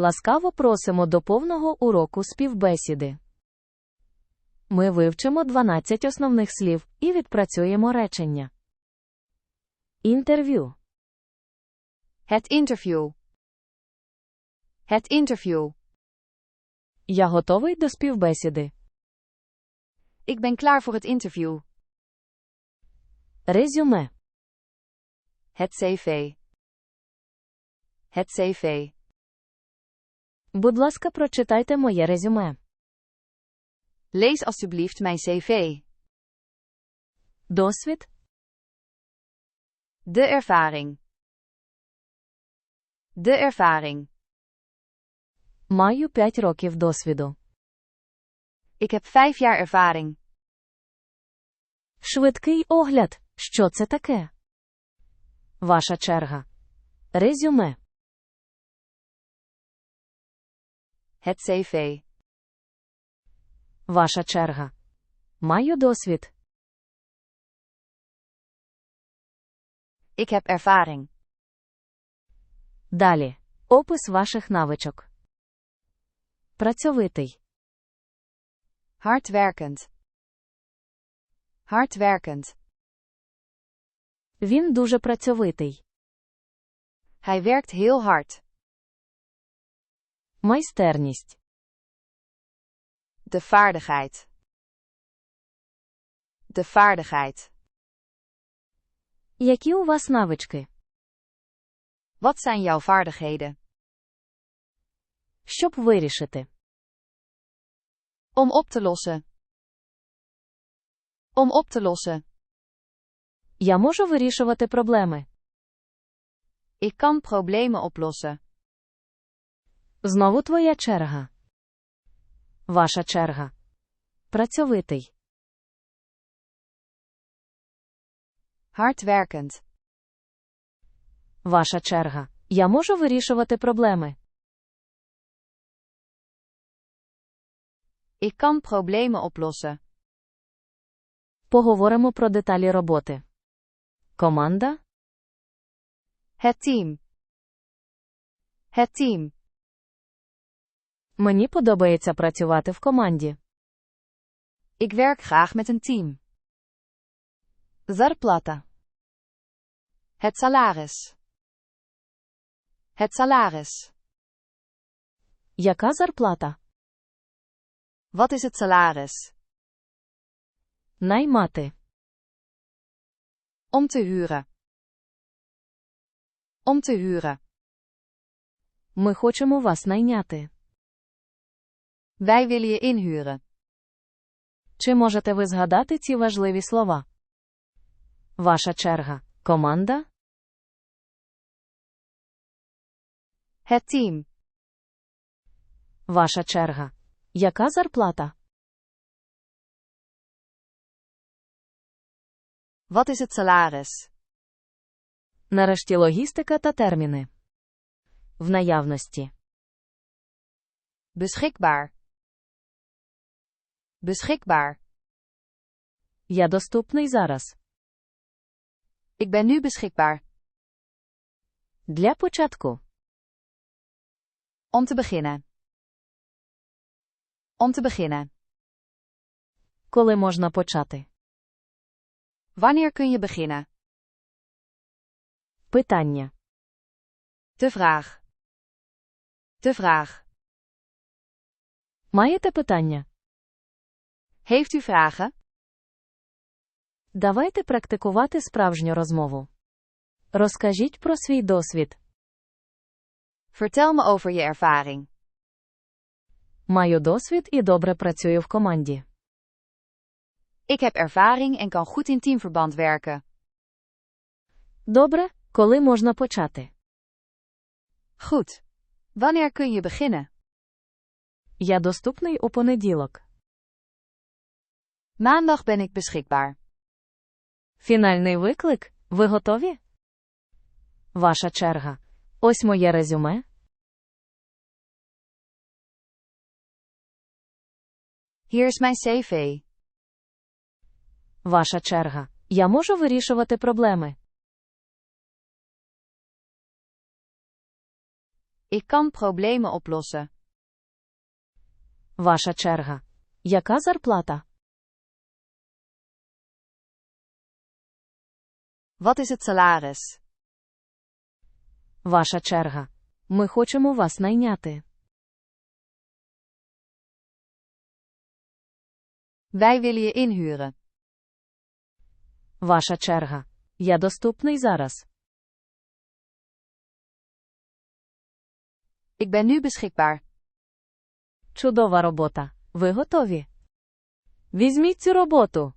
Ласкаво просимо до повного уроку співбесіди. Ми вивчимо 12 основних слів і відпрацюємо речення. Інтерв'ю. Het interview. Het interview. Я готовий до співбесіди. Ik ben klaar voor het interview. Резюме. Het cv. Het cv. Будь ласка, прочитайте моє резюме. Lees alstublieft mijn cv. Досвід. De ervaring. De ervaring. Маю 5 років досвіду. Ik heb vijf jaar ervaring. Швидкий огляд. Що це таке? Ваша черга. Резюме. Het cv. Ваша черга. Маю досвід. Ik heb ervaring. Далі. Опис ваших навичок. Працьовитий. Hardwerkend. Hardwerkend. Він дуже працьовитий. Hij werkt heel hard. Майстерність. De vaardigheid. De vaardigheid. Які у вас навички? Wat zijn jouw vaardigheden? Щоб вирішити. Om op te lossen. Om op te lossen. Я можу вирішувати проблеми. Ik kan problemen oplossen. Знову твоя черга. Ваша черга. Працьовитий. Hardwerkend. Ваша черга. Я можу вирішувати проблеми. Ik kan problemen oplossen. Поговоримо про деталі роботи. Команда. Het team. Het team. Мені подобається працювати в команді. Ik werk graag met een team. Зарплата. Het salaris. Het salaris. Яка зарплата? Wat is het salaris? Наймати. Om te huren. Om te huren. Ми хочемо вас найняти. Wij willen je inhuren. Чи можете ви згадати ці важливі слова? Ваша черга. Команда. Het team. Ваша черга. Яка зарплата? Wat is het salaris? Нарешті логістика та терміни. В наявності. Beschikbaar. Beschikbaar. Я доступний зараз. Ik ben nu beschikbaar. Для початку. Om te beginnen. Om te beginnen. Коли можна почати? Wanneer kun je beginnen? Питання. De vraag. De vraag. Маєте питання? Heeft u vragen? Давайте практикувати справжню розмову. Розкажіть про свій досвід. Vertel me over je ervaring. Маю досвід і добре працюю в команді. Ik heb ervaring en kan goed in teamverband werken. Добре, коли можна почати? Goed. Wanneer kun je beginnen? Я доступний у понеділок. Maandag ben ik beschikbaar. Фінальний виклик. Ви готові? Ваша черга. Ось моє резюме. Hier is mijn cv. Ваша черга. Я можу вирішувати проблеми. Ik kan problemen oplossen. Ваша черга. Яка зарплата? Wat is het salaris? Ваша черга. Ми хочемо вас найняти. Wij willen je inhuren. Ваша черга. Я доступний зараз. Ik ben nu beschikbaar. Чудова робота. Ви готові? Візьміть цю роботу.